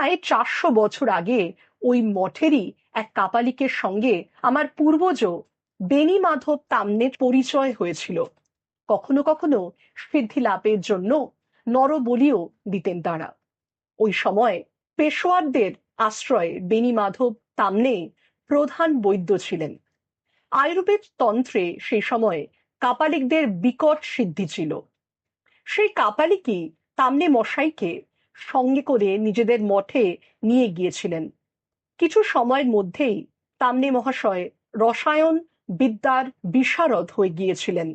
প্রায় চারশো বছর আগে ওই মঠেরই এক কাপালিকের সঙ্গে আমার পূর্বজ বেনি মাধব তাম্নের পরিচয় হয়েছিল। কখনো কখনো সিদ্ধি লাভের জন্য নরবলিও দিতেন তারা। ওই সময় পেশোয়ারদের আশ্রয়ে বেনি মাধব তামনে প্রধান বৈদ্য ছিলেন। আয়ুর্বেদ তন্ত্রে সেই সময় কাপালিকদের বিকট সিদ্ধি ছিল। সেই কাপালিকই তামনে মশাইকে সঙ্গে করে নিজেদের মঠে নিয়ে গিয়েছিলেন। কিছু সময়ের মধ্যেই তামনে মহাশয় রসায়ন বিদ্যার বিশারদ হয়ে গিয়েছিলেন।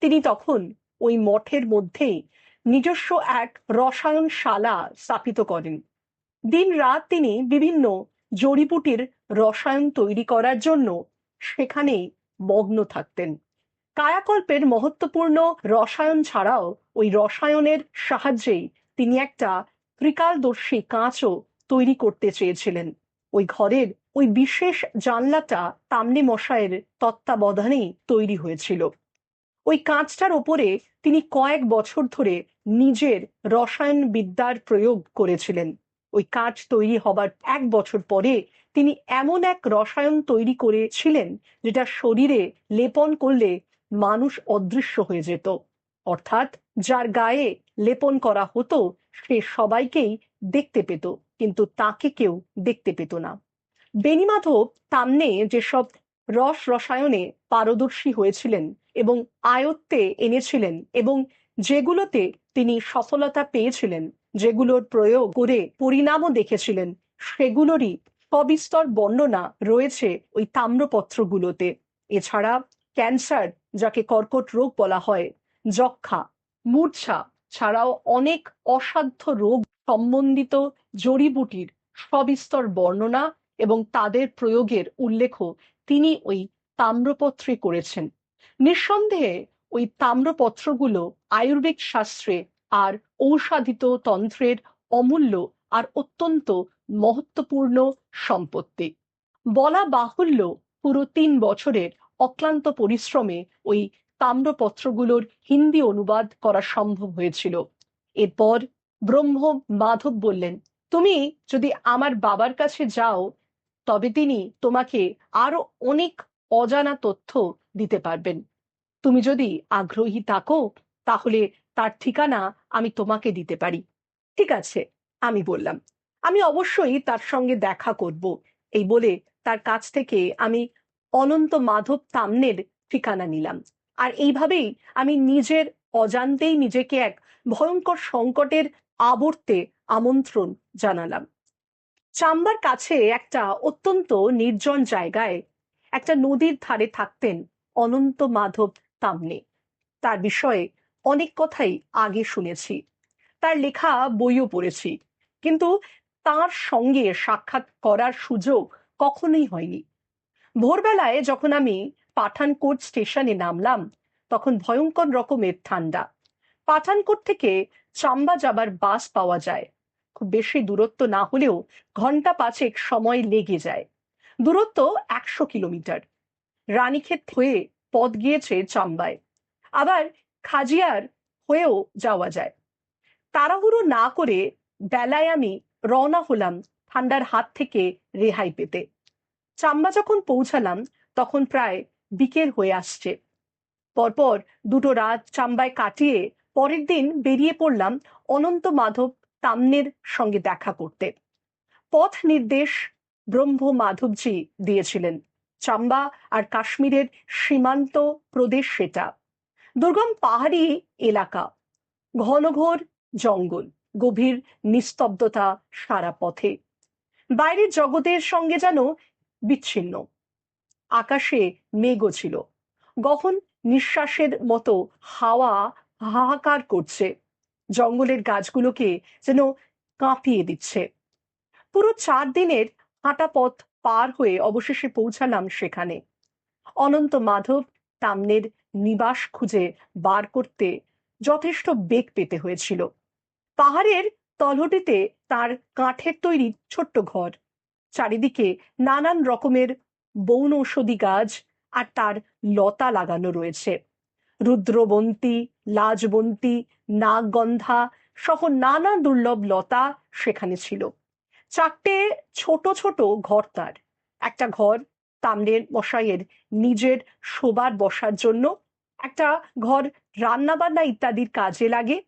তিনি তখন ওই মঠের মধ্যেই নিজস্ব এক রসায়নশালা স্থাপিত করেন। দিন রাত তিনি বিভিন্ন জড়িবুটির রসায়ন তৈরি করার জন্য সেখানেই মগ্ন থাকতেন। কায়াকল্পের মহত্বপূর্ণ রসায়ন ছাড়াও ওই রসায়নের সাহায্যেই তিনি একটা ত্রিকালদর্শী কাঁচও তৈরি করতে চেয়েছিলেন। ওই ঘরের ওই বিশেষ জানলাটা তামনে মশায়ের তত্ত্বাবধানেই তৈরি হয়েছিল। ওই কাঁচটার ওপরে তিনি কয়েক বছর ধরে নিজের রসায়ন বিদ্যার প্রয়োগ করেছিলেন। ওই কাঁচ তৈরি হবার এক বছর পরে তিনি এমন এক রসায়ন তৈরি করেছিলেন যেটা শরীরে লেপন করলে মানুষ অদৃশ্য হয়ে যেত। অর্থাৎ যার গায়ে লেপন করা হতো, সে সবাইকেই দেখতে পেত, কিন্তু তাকে কেউ দেখতে পেত না। বেনিমাধব তামনে যেসব রস রসায়নে পারদর্শী হয়েছিলেন এবং আয়ত্তে এনেছিলেন এবং যেগুলোতে তিনি সফলতা পেয়েছিলেন, যেগুলোর প্রয়োগ করে পরিণামও দেখেছিলেন, সেগুলোরই সবিস্তর বর্ণনা রয়েছে ওই তাম্রপত্রগুলোতে। এছাড়া ক্যান্সার, যাকে কর্কট রোগ বলা হয় যক্ষা মূর্ছা ছাড়াও অনেক অসাধ্য রোগ সম্বন্ধিত জড়িবুটির সবিস্তর বর্ণনা এবং তাদের প্রয়োগের উল্লেখ তিনি ওই তাম্রপত্রে করেছেন। নিঃসন্দেহে ওই তাম্রপত্রগুলো আয়ুর্বেদ শাস্ত্রে আর ঔষাধিত তন্ত্রের অমূল্য আর অত্যন্ত মহত্বপূর্ণ সম্পত্তি। বলা বাহুল্য পুরো তিন বছরের অক্লান্ত পরিশ্রমে ওই তাম্রপত্রগুলোর হিন্দি অনুবাদ করা সম্ভব হয়েছিল। এরপর ব্রহ্ম মাধব বললেন, তুমি যদি আমার বাবার কাছে যাও, তবে তিনি তোমাকে আরও অনেক অজানা তথ্য দিতে পারবেন। তুমি যদি আগ্রহী থাকো, তাহলে তার ঠিকানা আমি তোমাকে দিতে পারি। ঠিক আছে, আমি বললাম। আমি অবশ্যই তার সঙ্গে দেখা করব। এই বলে তার কাছ থেকে আমি অনন্ত মাধব তামনের ঠিকানা নিলাম। আর এইভাবেই আমি নিজের অজান্তেই নিজেকে এক ভয়ঙ্কর সংকটের আবর্তে আমন্ত্রণ জানালাম। চাম্বার কাছে একটা অত্যন্ত নির্জন জায়গায় একটা নদীর ধারে থাকতেন অনন্ত মাধব তামনে। তার বিষয়ে অনেক কথাই আগে শুনেছি। তার লেখা বইও পড়েছি। কিন্তু তার সঙ্গে সাক্ষাৎ করার সুযোগ কখনোই হয়নি। ভোরবেলায় যখন আমি পাঠানকোট স্টেশনে নামলাম, তখন ভয়ঙ্কর রকমের ঠান্ডা। পাঠানকোট থেকে চাম্বা যাবার বাস পাওয়া যায়। খুব বেশি দূরত্ব না হলেও ঘণ্টা পাঁচেক সময় লেগে যায়। দূরত্ব একশো কিলোমিটার। রানীক্ষেত হয়ে পথ গিয়েছে চাম্বায়। আবার খাজিয়ার হয়েও যাওয়া যায়। তাড়াহুড়ো না করে বেলায় আমি রওনা হলাম ঠান্ডার হাত থেকে রেহাই পেতে। চাম্বা যখন পৌঁছালাম, তখন প্রায় বিকেল হয়ে আসছে। পরপর দুটো রাত চাম্বায় কাটিয়ে পরের দিন বেরিয়ে পড়লাম অনন্ত মাধব তামনের সঙ্গে দেখা করতে। পথ নির্দেশ ব্রহ্ম মাধবজি দিয়েছিলেন। চাম্বা আর কাশ্মীরের সীমান্ত প্রদেশ সেটা। দুর্গম পাহাড়ি এলাকা। ঘনঘোর জঙ্গল। গভীর নিস্তব্ধতা সারা পথে। বাইরের জগতের সঙ্গে যেন বিচ্ছিন্ন। আকাশে মেঘও ছিল। গহন নিঃশ্বাসের মতো হাওয়া হাহাকার করছে। জঙ্গলের গাছগুলোকে যেন কাঁপিয়ে দিচ্ছে। পুরো চার দিনের হাঁটা পথ পার হয়ে অবশেষে পৌঁছালাম সেখানে। অনন্ত মাধব তামনের নিবাস খুঁজে বার করতে যথেষ্ট বেগ পেতে হয়েছিল। পাহাড়ের তলহটিতে তার কাঠের তৈরি ছোট্ট ঘর। চারিদিকে নানান রকমের বৌন ঔষধি গাছ আর তার লতা লাগানো রয়েছে। রুদ্রবন্তী, লাজবন্তী, নাগগন্ধা সহ নানা দুর্লভ লতা সেখানে ছিল। চারটে ছোট ছোট ঘর তার। একটা ঘর তামনের মশাইয়ের নিজের শোবার বসার জন্য, একটা ঘর রান্নাবান্না ইত্যাদির কাজে লাগে।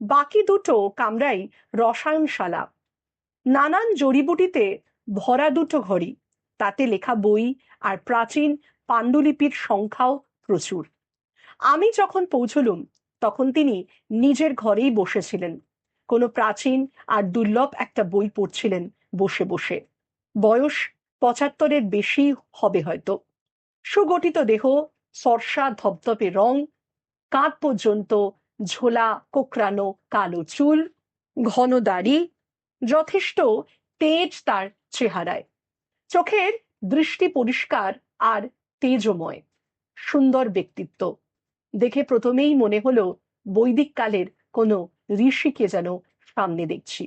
বাকি দুটো কামরাই রসায়নশালা। নানান জড়িবুটিতে ভরা দুটো ঘরই। তাতে লেখা বই আর প্রাচীন পাণ্ডুলিপির সংখ্যাও প্রচুর। আমি যখন পৌঁছলুম, তখন তিনি নিজের ঘরেই বসেছিলেন। কোনো প্রাচীন আর দুর্লভ একটা বই পড়ছিলেন বসে বসে। বয়স পঁচাত্তরের বেশি হবে হয়তো। সুগঠিত দেহ, ফর্সা ধপধপে রং, কাঁধ পর্যন্ত ঝোলা, কোকড়ানো কালো চুল, ঘন দাড়ি, যথেষ্ট তেজ তার চেহারায়। চোখের দৃষ্টি পরিষ্কার আর তেজময়, সুন্দর ব্যক্তিত্ব। দেখে প্রথমেই মনে হলো বৈদিক কালের কোনো ঋষিকে যেন সামনে দেখছি।